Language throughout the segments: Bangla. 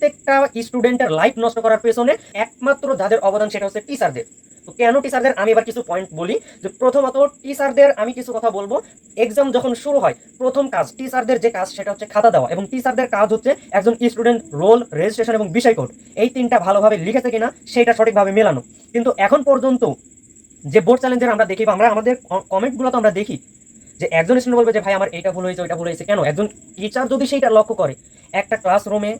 প্রত্যেকটা স্টুডেন্টের লাইফ নষ্ট করার পেছনে একমাত্র যাদের অবদান সেটা হচ্ছে টিচারদের তো কেন টিচারদের আমি এবার কিছু পয়েন্ট বলি যে প্রথমত টিচারদের আমি কিছু কথা বলব। এক্সাম যখন শুরু হয়, প্রথম কাজ টিচারদের যে কাজ সেটা হচ্ছে খাতা দেওয়া এবং টিচারদের কাজ হচ্ছে একজন স্টুডেন্ট রোল রেজিস্ট্রেশন এবং বিষয় কোড এই তিনটা ভালোভাবে লিখেছে কিনা সেটা সঠিকভাবে মেলানো। কিন্তু এখন পর্যন্ত যে বোর্ড চ্যালেঞ্জের আমরা দেখি বা আমরা আমাদের কমেন্টগুলো তো আমরা দেখি যে একজন স্টুডেন্ট বলবে যে, ভাই, আমার এটা ভুল হয়েছে, ওইটা ভুল হয়েছে। কেন? একজন টিচার যদি সেইটা লক্ষ্য করে, একটা ক্লাসরুমে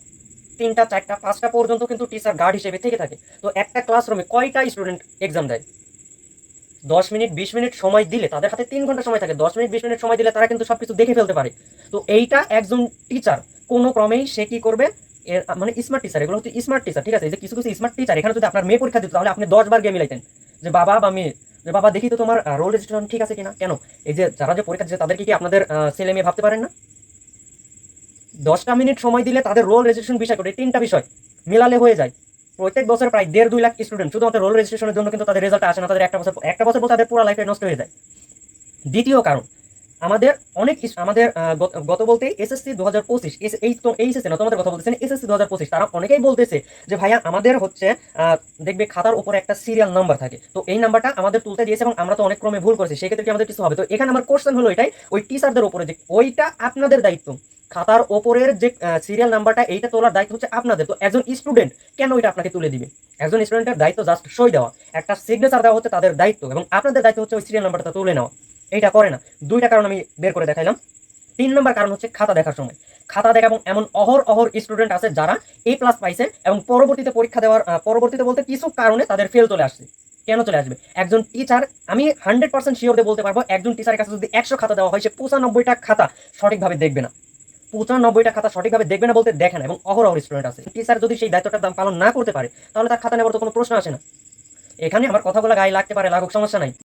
তিনটা, চারটা, পাঁচটা পর্যন্ত কিন্তু টিচার গার্ড হিসেবে থেকে থাকে। তো একটা ক্লাসরুমে কয়টা স্টুডেন্ট এক্সাম দেয়? দশ মিনিট, বিশ মিনিট সময় দিলে তাদের হাতে তিন ঘণ্টা সময় থাকে। দশ মিনিট, বিশ মিনিট সময় দিলে তারা কিন্তু সব কিছু দেখে ফেলতে পারে। তো এইটা একজন টিচার কোনো ক্রমেই সে কি করবে? মানে স্মার্ট টিচার এগুলো হচ্ছে স্মার্ট টিচার ঠিক আছে? যে কিছু কিছু স্মার্ট টিচার এখানে যদি আপনার মেয়ে পরীক্ষা দিত, তাহলে আপনি দশ বার গিয়ে মিলাইতেন। যে বাবা বা মেয়ে, যে বাবা দেখি তো তোমার রোল রেজিস্ট্রেশন ঠিক আছে কিনা? কেন? এই যে যারা যে পরীক্ষা দিচ্ছে তাদেরকে কি আপনাদের ছেলে মেয়ে ভাবতে পারেন না? দশটা মিনিট সময় দিলে তাদের রোল রেজিস্ট্রেশন বিষয় করে তিনটা বিষয় মিলালে হয়ে যায়। প্রত্যেক বছর প্রায় দেড় দুই লাখ স্টুডেন্ট শুধুমাত্র রোল রেজিস্ট্রেশনের জন্য কিন্তু তাদের রেজাল্ট আসে না, তাদের একটা বছর একটা বছর তাদের পুরো লাইফে নষ্ট হয়ে যায়। দ্বিতীয় কারণ আমাদের অনেক ইস- আমাদের গত- বলতে এসএসসি দু হাজার পঁচিশ এই তো, এই এসএসসি না, তোমাদের কথা বলতেছেন এসএসসি দু হাজার পঁচিশ, তারা অনেকেই বলতেছে যে ভাইয়া আমাদের হচ্ছে দেখবে খাতার উপরে একটা সিরিয়াল নাম্বার থাকে। তো এই নাম্বারটা আমাদের তুলতে দিয়েছে এবং আমরা তো অনেক ক্রমে ভুল করেছি, সেক্ষেত্রে কি আমাদের কিছু হবে? তো এখানে আমার কোশ্চেন হলো এটাই, ওই টিচারদের উপরে যে, ওইটা আপনাদের দায়িত্ব। খাতার ওপরের যে সিরিয়াল নাম্বারটা এইটা তোলার দায়িত্ব হচ্ছে আপনাদের। তো একজন স্টুডেন্ট কেন ওইটা আপনাকে তুলে দিবে? একজন স্টুডেন্টের দায়িত্ব জাস্ট সই দেওয়া। একটা সিগনেচার দেওয়া হচ্ছে তাদের দায়িত্ব এবং আপনাদের দায়িত্ব হচ্ছে ওই সিরিয়াল নাম্বারটা তুলে নেওয়া। এইটা করে না। দুইটা কারণ আমি বের করে দেখাইলাম। তিন নম্বর কারণ হচ্ছে খাতা দেখার সময়। খাতা দেখা এবং এমন অহর অহর স্টুডেন্ট আছে যারা এ প্লাস পাইছে এবং পরবর্তীতে পরীক্ষা দেওয়ার পরবর্তীতে বলতে কিছু কারণে তাদের ফেল চলে আসছে। কেন চলে আসবে? একজন টিচার আমি হান্ড্রেড পার্সেন্ট শিওর দিয়ে বলতে পারব, একজন টিচারের কাছে যদি একশো খাতা দেওয়া হয়, সে পঁচানব্বইটা খাতা সঠিকভাবে দেখবে না। পঁচানব্বইটা খাতা সঠিকভাবে দেখবে না বলতে দেখে না এবং অহর অহর স্টুডেন্ট আছে। টিচার যদি সেই দায়িত্বটা দাম পালন না করতে পারে, তাহলে তার খাতা নেওয়ার তো কোনো প্রশ্ন আসে না। এখানে আমার কথাগুলো গায়ে লাগতে পারে, লাগুক, সমস্যা নাই।